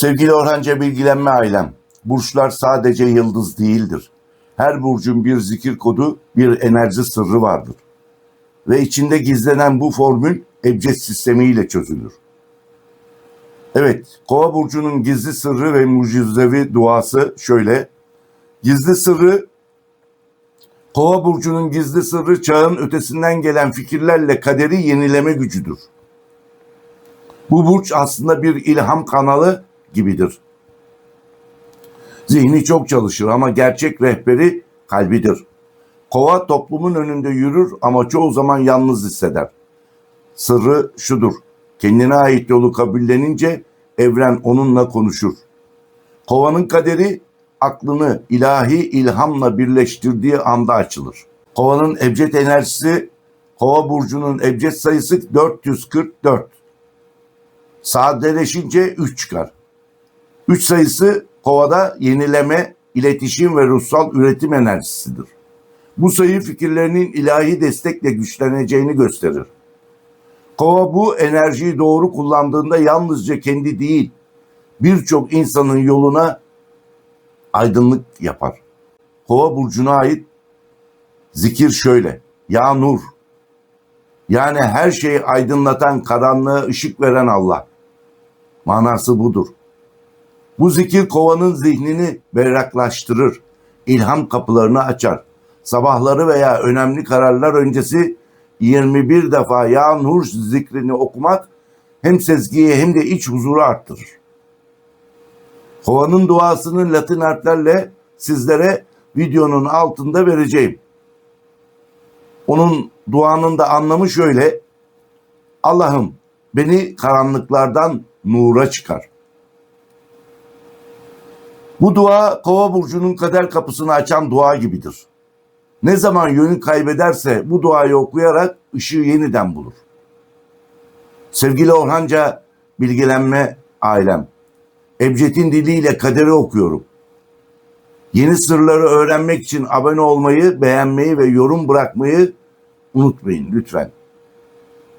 Sevgili Orhanca Bilgilenme ailem, burçlar sadece yıldız değildir. Her burcun bir zikir kodu, bir enerji sırrı vardır. Ve içinde gizlenen bu formül ebced sistemiyle çözülür. Evet, Kova burcunun gizli sırrı ve mucizevi duası şöyle. Gizli sırrı Kova burcunun gizli sırrı çağın ötesinden gelen fikirlerle kaderi yenileme gücüdür. Bu burç aslında bir ilham kanalı gibidir. Zihni çok çalışır ama gerçek rehberi kalbidir. Kova toplumun önünde yürür ama çoğu zaman yalnız hisseder. Sırrı şudur. Kendine ait yolu kabullenince evren onunla konuşur. Kovanın kaderi aklını ilahi ilhamla birleştirdiği anda açılır. Kovanın ebced enerjisi, kova burcunun ebced sayısı 444. Sadeleşince 3 çıkar. 3 sayısı kovada yenileme, iletişim ve ruhsal üretim enerjisidir. Bu sayı fikirlerinin ilahi destekle güçleneceğini gösterir. Kova bu enerjiyi doğru kullandığında yalnızca kendi değil, birçok insanın yoluna aydınlık yapar. Kova burcuna ait zikir şöyle. Ya nur. Yani her şeyi aydınlatan, karanlığa ışık veren Allah. Manası budur. Bu zikir kovanın zihnini berraklaştırır. ilham kapılarını açar. Sabahları veya önemli kararlar öncesi 21 defa Ya Nur zikrini okumak hem sezgiyi hem de iç huzuru arttırır. Kovanın duasını Latin harflerle sizlere videonun altında vereceğim. Onun duanın da anlamı şöyle. Allah'ım beni karanlıklardan nura çıkar. Bu dua kova burcunun kader kapısını açan dua gibidir. Ne zaman yönü kaybederse bu duayı okuyarak ışığı yeniden bulur. Sevgili Orhanca bilgilenme ailem. Ebced'in diliyle kaderi okuyorum. Yeni sırları öğrenmek için abone olmayı, beğenmeyi ve yorum bırakmayı unutmayın lütfen.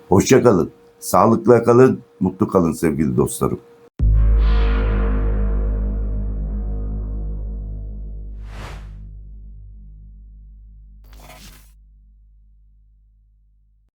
Hoşça kalın, sağlıkla kalın, mutlu kalın sevgili dostlarım.